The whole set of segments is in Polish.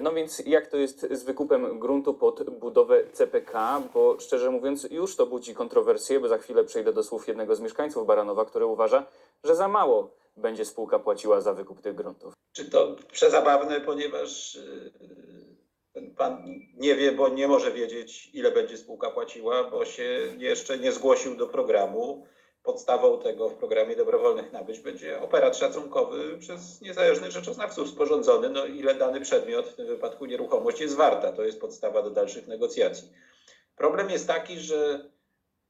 No więc jak to jest z wykupem gruntu pod budowę CPK? Bo szczerze mówiąc już to budzi kontrowersje, bo za chwilę przejdę do słów jednego z mieszkańców Baranowa, który uważa, że za mało będzie spółka płaciła za wykup tych gruntów. Czy to przezabawne, ponieważ yy, ten pan nie wie, bo nie może wiedzieć, ile będzie spółka płaciła, bo się jeszcze nie zgłosił do programu. Podstawą tego w programie dobrowolnych nabyć będzie operat szacunkowy przez niezależnych rzeczoznawców sporządzony, no ile dany przedmiot, w tym wypadku nieruchomość, jest warta. To jest podstawa do dalszych negocjacji. Problem jest taki, że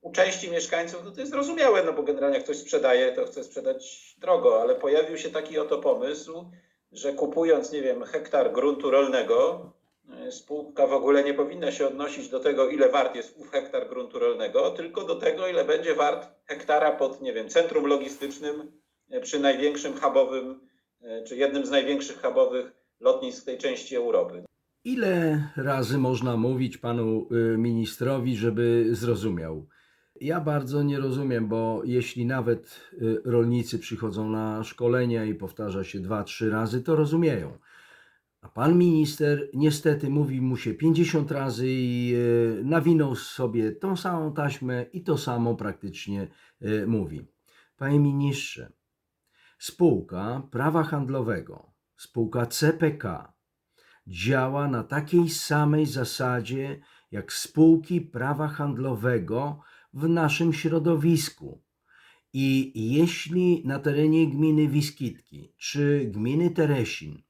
u części mieszkańców no to jest zrozumiałe, no bo generalnie jak ktoś sprzedaje, to chce sprzedać drogo, ale pojawił się taki oto pomysł, że kupując, nie wiem, hektar gruntu rolnego, spółka w ogóle nie powinna się odnosić do tego, ile wart jest ów hektar gruntu rolnego, tylko do tego, ile będzie wart hektara pod, nie wiem, centrum logistycznym y, przy największym hubowym, y, czy jednym z największych hubowych lotnisk tej części Europy. Ile razy można mówić panu y, ministrowi, żeby zrozumiał? Ja bardzo nie rozumiem, bo jeśli nawet y, rolnicy przychodzą na szkolenia i powtarza się dwa, trzy razy, to rozumieją. A pan minister niestety mówi mu się 50 razy i y, nawinął sobie tą samą taśmę i to samo praktycznie y, mówi. Panie ministrze, spółka prawa handlowego, spółka CPK, działa na takiej samej zasadzie jak spółki prawa handlowego w naszym środowisku. I jeśli na terenie gminy Wiskitki czy gminy Teresin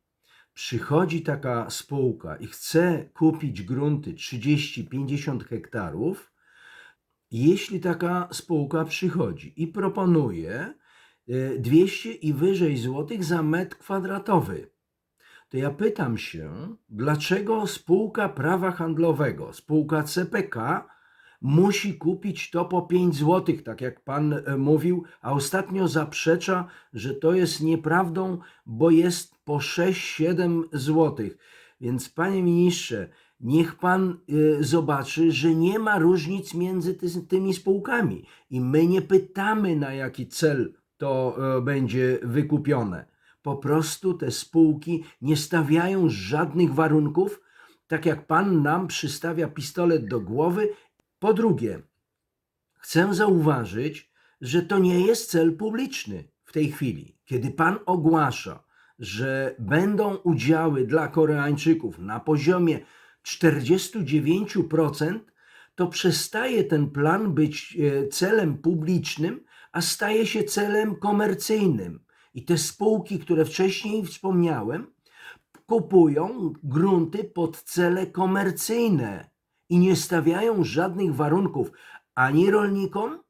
przychodzi taka spółka i chce kupić grunty 30-50 hektarów, jeśli taka spółka przychodzi i proponuje e, 200 i wyżej złotych za metr kwadratowy, to ja pytam się, dlaczego spółka prawa handlowego, spółka CPK, musi kupić to po 5 zł, tak jak pan e, mówił, a ostatnio zaprzecza, że to jest nieprawdą, bo jest po 6-7 zł. Więc panie ministrze, niech pan e, zobaczy, że nie ma różnic między ty, tymi spółkami i my nie pytamy, na jaki cel to e, będzie wykupione po prostu te spółki nie stawiają żadnych warunków, tak jak pan nam przystawia pistolet do głowy. Po drugie, chcę zauważyć, że to nie jest cel publiczny w tej chwili. Kiedy pan ogłasza, że będą udziały dla Koreańczyków na poziomie 49%, to przestaje ten plan być e, celem publicznym, a staje się celem komercyjnym. I te spółki, które wcześniej wspomniałem, kupują grunty pod cele komercyjne i nie stawiają żadnych warunków ani rolnikom,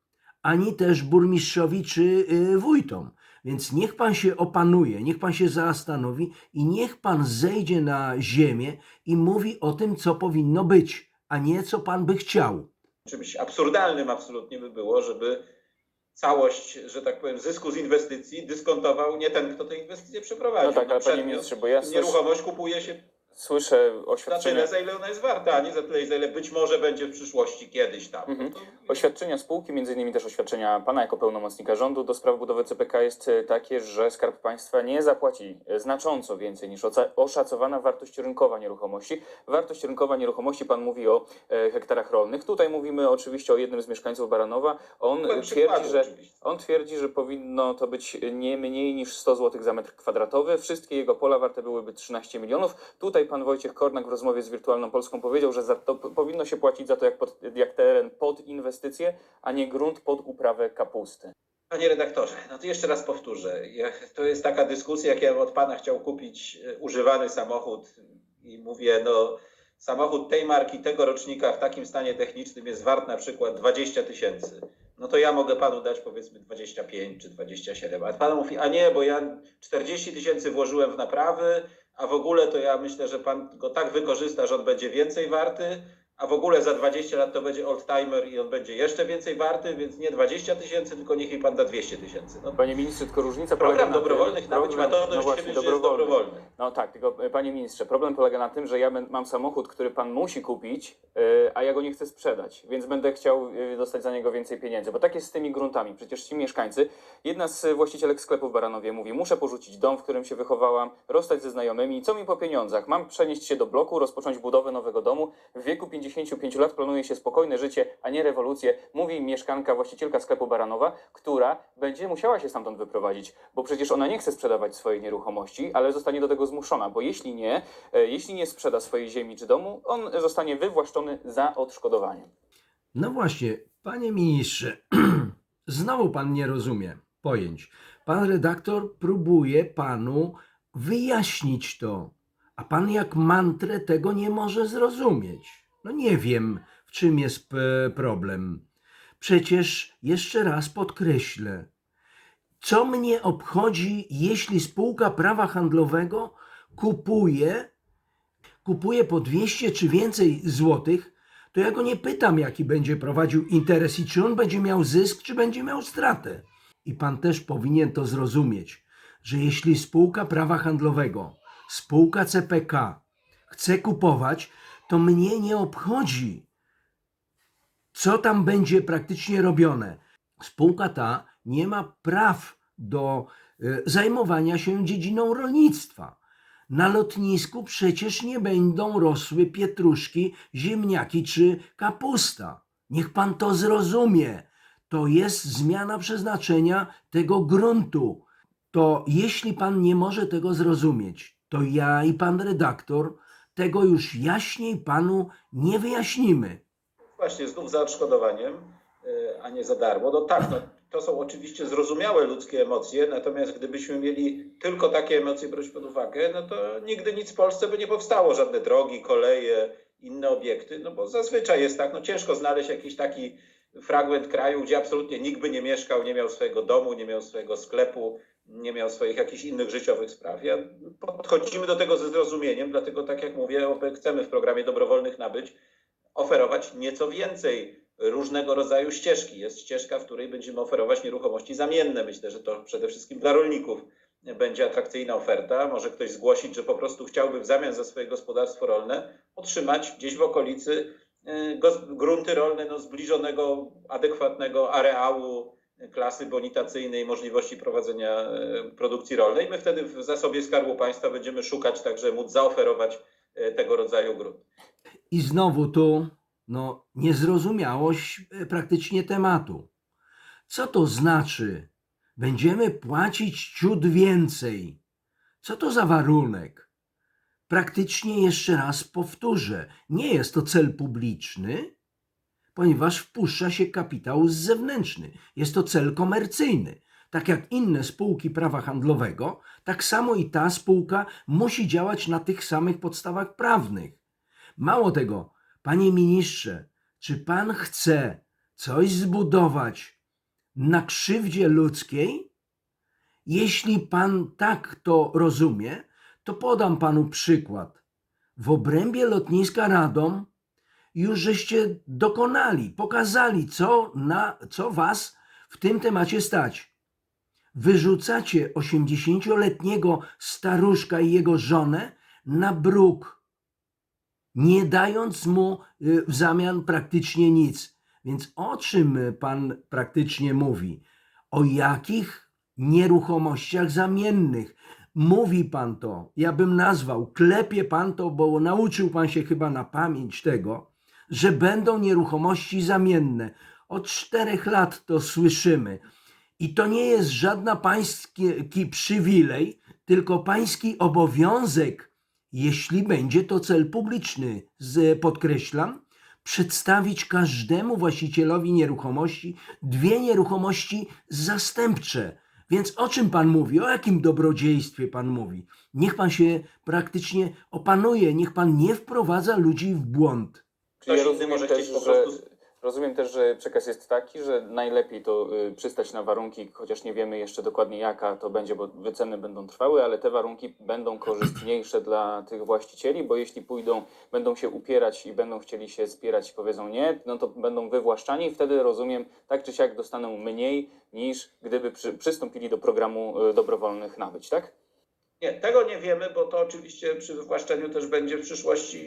ani też burmistrzowi czy y, wójtom. Więc niech pan się opanuje, niech pan się zastanowi i niech pan zejdzie na ziemię i mówi o tym, co powinno być, a nie co pan by chciał. czymś absurdalnym absolutnie by było, żeby całość, że tak powiem, zysku z inwestycji dyskontował nie ten, kto tę inwestycję przeprowadził. No tak, ale panie Przedmiot, ministrze, bo ja Nieruchomość kupuje się słyszę za oświadczenia, tyle, za ile ona jest warta, a nie za tyle, za ile być może będzie w przyszłości kiedyś tam. Mhm. Oświadczenia spółki, między innymi też oświadczenia pana jako pełnomocnika rządu do spraw budowy CPK jest e, takie, że Skarb Państwa nie zapłaci e, znacząco więcej niż oca- oszacowana wartość rynkowa nieruchomości. Wartość rynkowa nieruchomości, pan mówi o e, hektarach rolnych. Tutaj mówimy oczywiście o jednym z mieszkańców Baranowa. On Byłem twierdzi, że oczywiście. on twierdzi, że powinno to być nie mniej niż 100 zł za metr kwadratowy. Wszystkie jego pola warte byłyby 13 milionów. Tutaj pan Wojciech Kornak w rozmowie z Wirtualną Polską powiedział, że powinno się płacić za to jak, pod, jak teren pod inwestycje, a nie grunt pod uprawę kapusty. Panie redaktorze, no to jeszcze raz powtórzę. To jest taka dyskusja, jak ja od pana chciał kupić e, używany samochód i mówię, no samochód tej marki, tego rocznika w takim stanie technicznym jest wart na przykład 20 tysięcy. No to ja mogę panu dać powiedzmy 25 czy 27. A pan mówi, a nie, bo ja 40 tysięcy włożyłem w naprawy, a w ogóle to ja myślę, że pan go tak wykorzysta, że on będzie więcej warty, a w ogóle za 20 lat to będzie oldtimer i on będzie jeszcze więcej warty, więc nie 20 tysięcy, tylko niech mi pan da 200 tysięcy. No, Panie ministrze, tylko różnica polega program na tym... dobrowolnych nabyć ma to do no właśnie, siebie, że jest dobrowolny. No tak, tylko e, panie ministrze, problem polega na tym, że ja mam samochód, który pan musi kupić, e, a ja go nie chcę sprzedać, więc będę chciał e, dostać za niego więcej pieniędzy. Bo tak jest z tymi gruntami. Przecież ci mieszkańcy, jedna z właścicielek sklepu w Baranowie mówi, muszę porzucić dom, w którym się wychowałam, rozstać ze znajomymi, co mi po pieniądzach? Mam przenieść się do bloku, rozpocząć budowę nowego domu. W wieku 55 lat planuje się spokojne życie, a nie rewolucję, mówi mieszkanka, właścicielka sklepu Baranowa, która będzie musiała się stamtąd wyprowadzić, bo przecież ona nie chce sprzedawać swojej nieruchomości, ale zostanie do tego zmuszona, bo jeśli nie, e, jeśli nie sprzeda swojej ziemi czy domu, on zostanie wywłaszczony za odszkodowaniem. No właśnie, panie ministrze, znowu pan nie rozumie pojęć. Pan redaktor próbuje panu wyjaśnić to, a pan jak mantrę tego nie może zrozumieć. No nie wiem, w czym jest p- problem. Przecież jeszcze raz podkreślę, co mnie obchodzi, jeśli spółka prawa handlowego kupuje, kupuje po 200 czy więcej złotych, to ja go nie pytam, jaki będzie prowadził interes i czy on będzie miał zysk, czy będzie miał stratę. I pan też powinien to zrozumieć, że jeśli spółka prawa handlowego, spółka CPK chce kupować, to mnie nie obchodzi, co tam będzie praktycznie robione. Spółka ta nie ma praw do y, zajmowania się dziedziną rolnictwa. Na lotnisku przecież nie będą rosły pietruszki, ziemniaki czy kapusta. Niech pan to zrozumie. To jest zmiana przeznaczenia tego gruntu. To jeśli pan nie może tego zrozumieć, to ja i pan redaktor tego już jaśniej panu nie wyjaśnimy. Właśnie znów za odszkodowaniem, e, a nie za darmo. No tak, no, to są oczywiście zrozumiałe ludzkie emocje, natomiast gdybyśmy mieli tylko takie emocje brać pod uwagę, no to nigdy nic w Polsce by nie powstało, żadne drogi, koleje, inne obiekty, no bo zazwyczaj jest tak, no ciężko znaleźć jakiś taki fragment kraju, gdzie absolutnie nikt by nie mieszkał, nie miał swojego domu, nie miał swojego sklepu, nie miał swoich jakichś innych życiowych spraw. Ja, podchodzimy do tego ze zrozumieniem, dlatego tak jak mówię, chcemy w programie dobrowolnych nabyć oferować nieco więcej różnego rodzaju ścieżki. Jest ścieżka, w której będziemy oferować nieruchomości zamienne. Myślę, że to przede wszystkim dla rolników będzie atrakcyjna oferta. Może ktoś zgłosić, że po prostu chciałby w zamian za swoje gospodarstwo rolne otrzymać gdzieś w okolicy gos- grunty rolne no, zbliżonego, adekwatnego areału klasy bonitacyjnej, możliwości prowadzenia y, produkcji rolnej. My wtedy w zasobie Skarbu Państwa będziemy szukać także móc zaoferować y, tego rodzaju grunt. I znowu tu no, niezrozumiałość e, praktycznie tematu. Co to znaczy? Będziemy płacić ciut więcej. Co to za warunek? Praktycznie jeszcze raz powtórzę, nie jest to cel publiczny, ponieważ wpuszcza się kapitał zewnętrzny. Jest to cel komercyjny. Tak jak inne spółki prawa handlowego, tak samo i ta spółka musi działać na tych samych podstawach prawnych. Mało tego, panie ministrze, czy pan chce coś zbudować na krzywdzie ludzkiej? Jeśli pan tak to rozumie, to podam panu przykład. W obrębie lotniska Radom już żeście dokonali, pokazali, co, na, co was w tym temacie stać. Wyrzucacie 80-letniego staruszka i jego żonę na bruk nie dając mu y, w zamian praktycznie nic. Więc o czym pan praktycznie mówi? O jakich nieruchomościach zamiennych? Mówi pan to, ja bym nazwał, klepie pan to, bo nauczył pan się chyba na pamięć tego, że będą nieruchomości zamienne. Od czterech lat to słyszymy. I to nie jest żadna pański przywilej, tylko pański obowiązek jeśli będzie to cel publiczny, podkreślam, przedstawić każdemu właścicielowi nieruchomości dwie nieruchomości zastępcze. Więc o czym pan mówi? O jakim dobrodziejstwie pan mówi? Niech pan się praktycznie opanuje, niech pan nie wprowadza ludzi w błąd. Czyli ja Ktoś inny rozumiem może też, po że prostu Rozumiem też, że przekaz jest taki, że najlepiej to y, przystać na warunki, chociaż nie wiemy jeszcze dokładnie jaka to będzie, bo wyceny będą trwały, ale te warunki będą korzystniejsze dla tych właścicieli, bo jeśli pójdą, będą się upierać i będą chcieli się spierać i powiedzą nie, no to będą wywłaszczani i wtedy rozumiem, tak czy siak dostaną mniej niż gdyby przy, przystąpili do programu y, dobrowolnych nabyć, tak? Nie, tego nie wiemy, bo to oczywiście przy wywłaszczeniu też będzie w przyszłości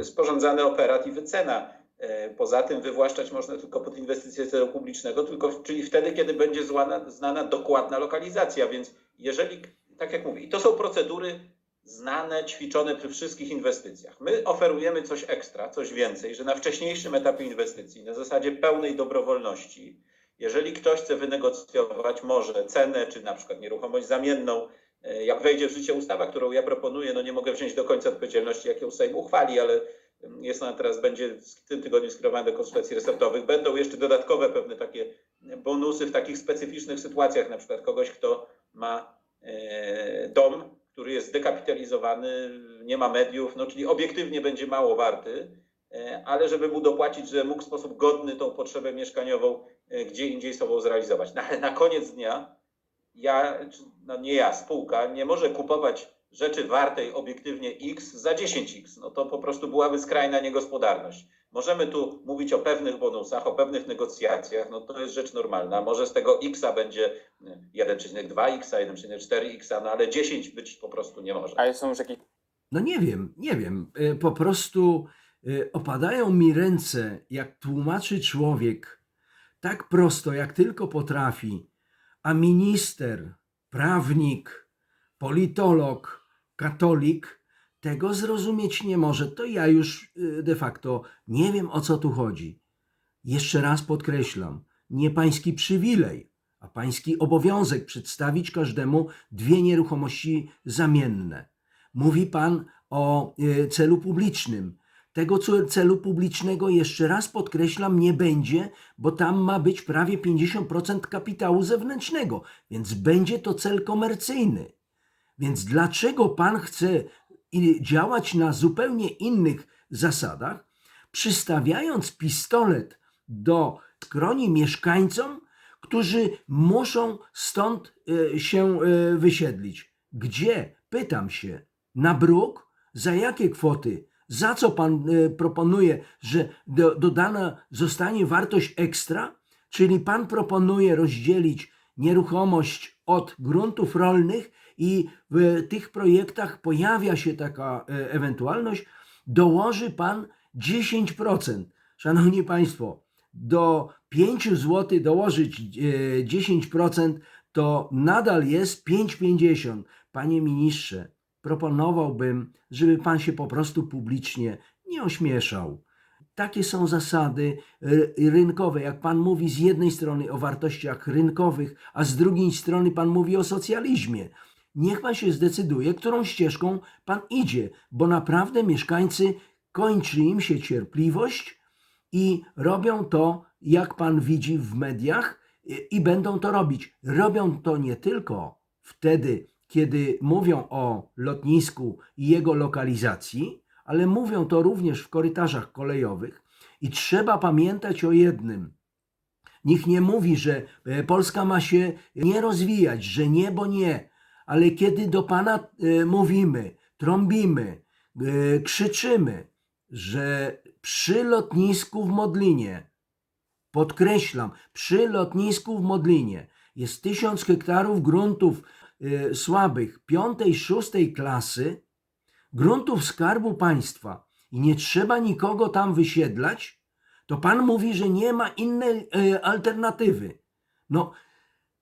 e, sporządzany operat i wycena. E, Poza tym wywłaszczać można tylko pod inwestycje celu publicznego, tylko, czyli wtedy, kiedy będzie znana, znana dokładna lokalizacja. Więc jeżeli, tak jak mówię, i to są procedury znane, ćwiczone przy wszystkich inwestycjach. My oferujemy coś ekstra, coś więcej, że na wcześniejszym etapie inwestycji, na zasadzie pełnej dobrowolności, jeżeli ktoś chce wynegocjować może cenę, czy na przykład nieruchomość zamienną, jak wejdzie w życie ustawa, którą ja proponuję, no nie mogę wziąć do końca odpowiedzialności, jak ją Sejm uchwali, ale mm, jest ona teraz, będzie w tym tygodniu skierowana do konsultacji resortowych. Będą jeszcze dodatkowe pewne takie bonusy w takich specyficznych sytuacjach, na przykład kogoś, kto ma e, dom, który jest zdekapitalizowany, nie ma mediów, no czyli obiektywnie będzie mało warty, e, ale żeby mu dopłacić, że mógł w sposób godny tą potrzebę mieszkaniową e, gdzie indziej sobą zrealizować. No, ale na koniec dnia ja, no nie ja, spółka nie może kupować rzeczy wartej obiektywnie X za 10X. No to po prostu byłaby skrajna niegospodarność. Możemy tu mówić o pewnych bonusach, o pewnych negocjacjach, no to jest rzecz normalna. Może z tego X będzie 1,2X, 1,4X, no ale 10 być po prostu nie może. A są już jakieś No nie wiem, nie wiem. Y, Po prostu y, opadają mi ręce, jak tłumaczy człowiek tak prosto, jak tylko potrafi, a minister, prawnik, politolog, katolik tego zrozumieć nie może. To ja już y, de facto nie wiem o co tu chodzi. Jeszcze raz podkreślam, nie pański przywilej, a pański obowiązek przedstawić każdemu dwie nieruchomości zamienne. Mówi pan o y, celu publicznym. Tego celu publicznego jeszcze raz podkreślam nie będzie, bo tam ma być prawie 50% kapitału zewnętrznego, więc będzie to cel komercyjny. Więc dlaczego pan chce działać na zupełnie innych zasadach, przystawiając pistolet do skroni mieszkańcom, którzy muszą stąd e, się e, wysiedlić? Gdzie? Pytam się. Na bruk? Za jakie kwoty? Za co pan e, proponuje, że do, dodana zostanie wartość ekstra? Czyli pan proponuje rozdzielić nieruchomość od gruntów rolnych i w tych projektach pojawia się taka e, ewentualność, dołoży pan 10%. Szanowni Państwo, do 5 zł dołożyć e, 10% to nadal jest 5,50. Panie ministrze, proponowałbym, żeby pan się po prostu publicznie nie ośmieszał. Takie są zasady ry- rynkowe. Jak pan mówi z jednej strony o wartościach rynkowych, a z drugiej strony pan mówi o socjalizmie. Niech pan się zdecyduje, którą ścieżką pan idzie, bo naprawdę mieszkańcy kończy im się cierpliwość i robią to, jak pan widzi w mediach, i, i będą to robić. Robią to nie tylko wtedy, kiedy mówią o lotnisku i jego lokalizacji, ale mówią to również w korytarzach kolejowych. I trzeba pamiętać o jednym. Nikt nie mówi, że e, Polska ma się nie rozwijać, że nie, bo nie. Ale kiedy do Pana e, mówimy, trąbimy, e, krzyczymy, że przy lotnisku w Modlinie, podkreślam, przy lotnisku w Modlinie jest tysiąc hektarów gruntów słabych, piątej, szóstej klasy, gruntów Skarbu Państwa i nie trzeba nikogo tam wysiedlać, to Pan mówi, że nie ma innej e, alternatywy. No,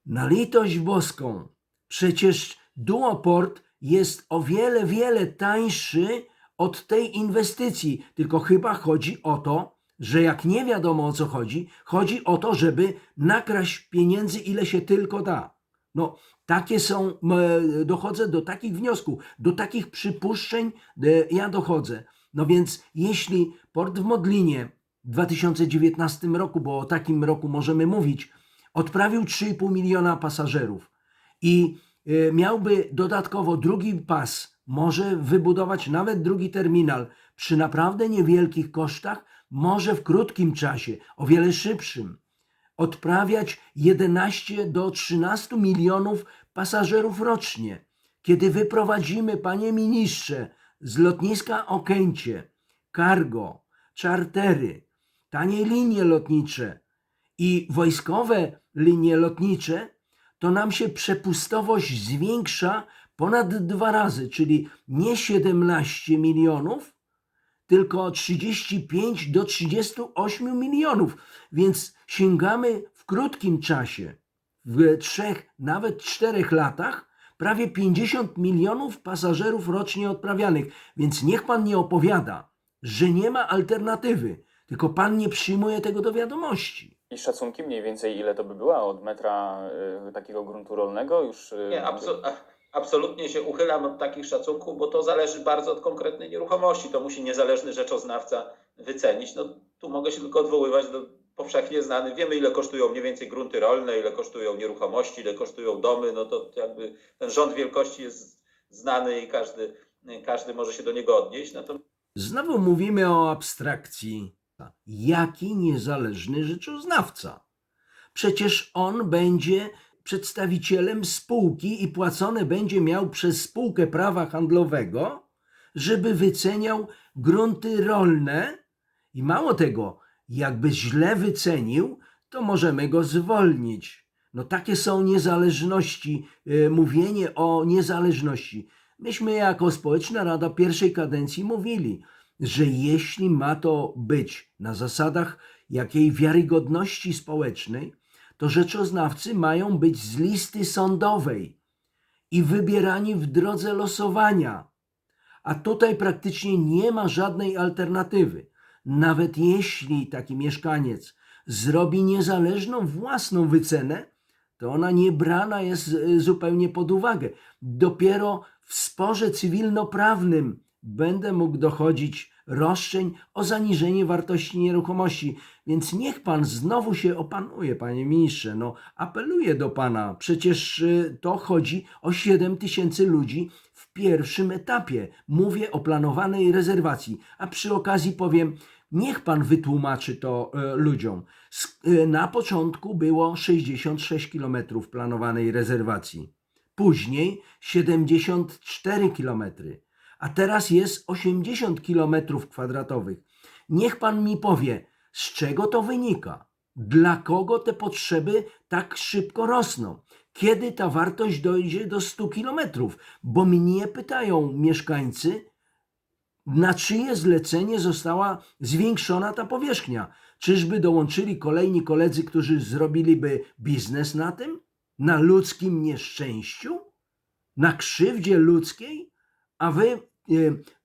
na litość boską, przecież duoport jest o wiele, wiele tańszy od tej inwestycji. Tylko chyba chodzi o to, że jak nie wiadomo o co chodzi, chodzi o to, żeby nakraść pieniędzy ile się tylko da. No, takie są, m, dochodzę do takich wniosków, do takich przypuszczeń e, ja dochodzę. No więc jeśli port w Modlinie w 2019 roku, bo o takim roku możemy mówić, odprawił 3,5 miliona pasażerów i e, miałby dodatkowo drugi pas może wybudować nawet drugi terminal przy naprawdę niewielkich kosztach, może w krótkim czasie, o wiele szybszym, odprawiać 11 do 13 milionów pasażerów rocznie. Kiedy wyprowadzimy, panie ministrze, z lotniska Okęcie, cargo, czartery, tanie linie lotnicze i wojskowe linie lotnicze, to nam się przepustowość zwiększa ponad dwa razy, czyli nie 17 milionów, tylko 35 do 38 milionów. Więc sięgamy w krótkim czasie, w trzech, nawet czterech latach, prawie 50 milionów pasażerów rocznie odprawianych. Więc niech pan nie opowiada, że nie ma alternatywy, tylko pan nie przyjmuje tego do wiadomości. I szacunki mniej więcej ile to by była od metra y, takiego gruntu rolnego już? y, Nie, abso- a- absolutnie się uchylam od takich szacunków, bo to zależy bardzo od konkretnej nieruchomości. To musi niezależny rzeczoznawca wycenić. No, tu mogę się tylko odwoływać do powszechnie znanych. Wiemy, ile kosztują mniej więcej grunty rolne, ile kosztują nieruchomości, ile kosztują domy. No to jakby ten rząd wielkości jest znany i każdy, każdy może się do niego odnieść. Natomiast Znowu mówimy o abstrakcji. Jaki niezależny rzeczoznawca? Przecież on będzie przedstawicielem spółki i płacone będzie miał przez spółkę prawa handlowego, żeby wyceniał grunty rolne. I mało tego, jakby źle wycenił, to możemy go zwolnić. No takie są niezależności, e, mówienie o niezależności. Myśmy jako Społeczna Rada pierwszej kadencji mówili, że jeśli ma to być na zasadach jakiej wiarygodności społecznej, to rzeczoznawcy mają być z listy sądowej i wybierani w drodze losowania. A tutaj praktycznie nie ma żadnej alternatywy. Nawet jeśli taki mieszkaniec zrobi niezależną własną wycenę, to ona nie brana jest e, zupełnie pod uwagę. Dopiero w sporze cywilnoprawnym będę mógł dochodzić roszczeń o zaniżenie wartości nieruchomości. Więc niech pan znowu się opanuje, panie ministrze. No, apeluję do pana. Przecież y, to chodzi o 7 tysięcy ludzi w pierwszym etapie. Mówię o planowanej rezerwacji. A przy okazji powiem, niech pan wytłumaczy to y, ludziom. Y, Na początku było 66 km planowanej rezerwacji. Później 74 kilometry a teraz jest 80 km kwadratowych. Niech pan mi powie, z czego to wynika? Dla kogo te potrzeby tak szybko rosną? Kiedy ta wartość dojdzie do 100 km? Bo mnie pytają mieszkańcy, na czyje zlecenie została zwiększona ta powierzchnia. Czyżby dołączyli kolejni koledzy, którzy zrobiliby biznes na tym? Na ludzkim nieszczęściu? Na krzywdzie ludzkiej? A wy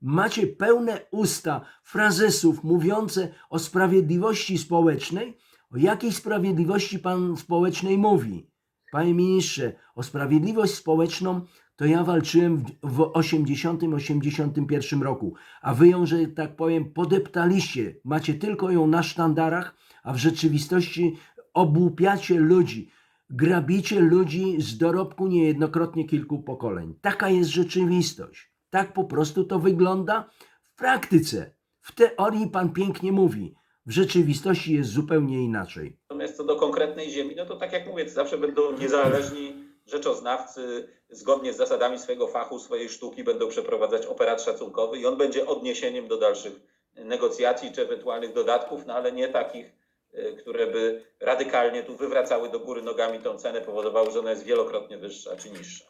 macie pełne usta frazesów mówiące o sprawiedliwości społecznej. O jakiej sprawiedliwości pan społecznej mówi? Panie ministrze, o sprawiedliwość społeczną to ja walczyłem w, w 80-81 roku, a wy ją, że tak powiem, podeptaliście. Macie tylko ją na sztandarach, a w rzeczywistości obłupiacie ludzi. Grabicie ludzi z dorobku niejednokrotnie kilku pokoleń. Taka jest rzeczywistość. Tak po prostu to wygląda w praktyce. W teorii pan pięknie mówi, w rzeczywistości jest zupełnie inaczej. Natomiast co do konkretnej ziemi, no to tak jak mówię, zawsze będą niezależni rzeczoznawcy, zgodnie z zasadami swojego fachu, swojej sztuki, będą przeprowadzać operat szacunkowy i on będzie odniesieniem do dalszych negocjacji czy ewentualnych dodatków, no ale nie takich, y, które by radykalnie tu wywracały do góry nogami tą cenę, powodowały, że ona jest wielokrotnie wyższa czy niższa.